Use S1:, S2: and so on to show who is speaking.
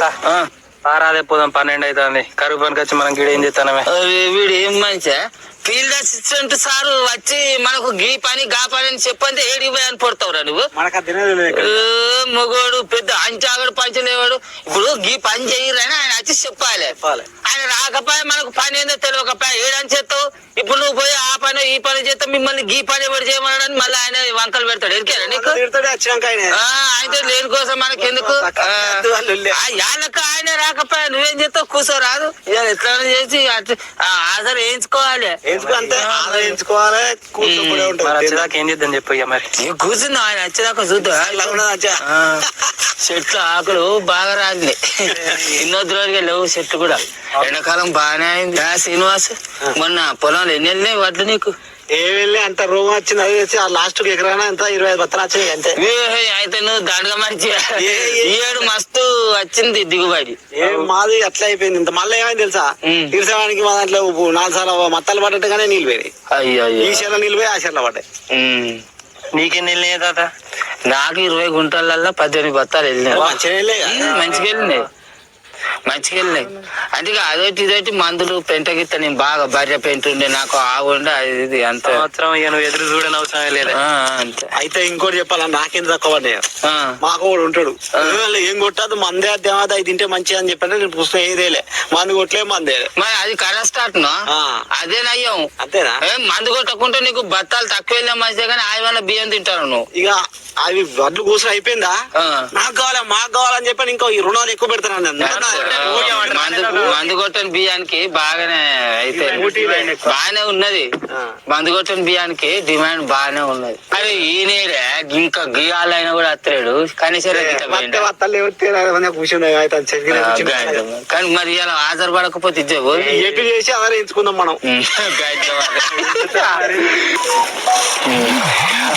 S1: ఆ.
S2: పారాదే పోదాం పన్నెండు అవుతుంది. కరువు పనికి వచ్చి మనం గిడ ఏం చేస్తానమే
S1: వీడు ఏం మంచిగా ఫీల్డ్ అసిస్టెంట్ సార్ వచ్చి మనకు గీ పని గా పని అని చెప్పంటే ఏడికి పోయి అని పడతావురా నువ్వు? మొగోడు పెద్ద అంచాగడు పంచలేవాడు. ఇప్పుడు గీ పని చేయరని ఆయన వచ్చి చెప్పాలి. ఆయన రాకపోయా మనకు పని ఏందో తెలియకపోయా ఏడని చేస్తావు ఇప్పుడు నువ్వు పోయి ఆ పని ఈ పని చేస్తావు మిమ్మల్ని గీ పని ఎవరు చేయమన్నాడని మళ్ళీ ఆయన వంకలు పెడతాడు. ఎరికేరా నీకు? అయితే లేని కోసం మనకి ఎందుకు
S3: తక్కువ వాళ్ళు లే.
S1: యాళ్ళక ఆయన రాకపోయా నువ్వేం చేస్తావు కూర్చోరాదు. ఎట్లా చేసి ఆధార్ వేయించుకోవాలి.
S3: ఎంచుకోవాలి కూర్చోకుండా
S2: మరి
S3: ఉంటుంది.
S2: వచ్చేదాకా ఏం చేద్దాం చెప్పు ఇక మరి.
S1: ఇక కూర్చుంది ఆయన వచ్చేదాకా చూద్దా? చెట్లు ఆకులు బాగా రాలినాయి. ఎన్నో రోజుగా లేవు చెట్లు కూడా. ఎండాకాలం బాగానే అయింది. ఆ, శ్రీనివాస్ మొన్న పొలంలో ఎన్ని వెళ్ళినాయి వడ్లు నీకు?
S3: ఏ వెళ్ళి అంత రోగం వచ్చింది అది వచ్చి ఆ లాస్ట్ ఎకరానా అంత ఇరవై ఐదు బత్తలు వచ్చినాయి అంతే.
S1: అయితే నువ్వు
S3: ఏ.
S1: ఈ ఏడు మస్తు వచ్చింది దిగుబడి.
S3: ఏ మాది అట్లా అయిపోయింది. ఇంత మళ్ళీ ఏమైంది తెలుసా. తీర్చడానికి మా దాంట్లో నాలుగు సార్లు మత్తలు పడ్డట్టుగానే
S1: అయ్యో
S3: ఈ చెర్ల నీళ్ళు పోయి ఆ చెర్ల పడ్డాయి.
S2: నీకేం వెళ్ళినాయి తాత?
S1: నాకు ఇరవై గుంటలల్లో పద్దెనిమిది బత్తాలు వెళ్ళినాయి.
S3: మంచిగా
S1: వెళ్ళినాయి. మంచిగా అంటే ఇక అదొకటి ఇదొకటి మందులు పెంట గిత్త నేను బాగా భార్య పెంట ఉండే నాకు ఆవు ఉండే అది ఇది అంత.
S2: సంవత్సరం ఇక నువ్వు ఎదురు చూడని అవసరం లేదు.
S1: అంతే.
S3: అయితే ఇంకోటి చెప్పాలా నాకేం తక్కువ మాకు ఒకడు ఉంటాడు. "ఏం ఏం కొట్టదు మందే అద్దేమాది అది తింటే మంచిగా అని చెప్పంటే నేను పుస్తకం ఏదేలే. మందు కొట్టలే మందే.
S1: మరి అది కరెక్ట్ స్టార్ట్. అదే నయ్యం.
S3: అంతేనా?
S1: మందు కొట్టకుంటే నీకు బత్తాలు తక్కువ మంచిదే కానీ ఆయన బియ్యం తింటారు నువ్వు
S3: ఇక అవి వడ్లు కూర్చొని అయిపోయిందా. నాకు కావాలి మాకు కావాలని చెప్పి ఇంకా ఈ రుణాలు ఎక్కువ పెడతాను
S1: మందు కొట్టని బియ్యానికి బాగానే అయితే బాగానే ఉన్నది.
S3: ఆ.
S1: మందు కొట్టని బియ్యానికి డిమాండ్ బాగానే ఉన్నది. అరే ఈయనేడే ఇంకా గీయాలైనా కూడా అత్తలేడు.
S3: చెరిగిన కూర్చుంది.
S1: కానీ మరి ఇలా ఆధారపడకపోతే ఇచ్చే
S3: ఎటు చేసి అదే ఎంచుకుందాం మనం.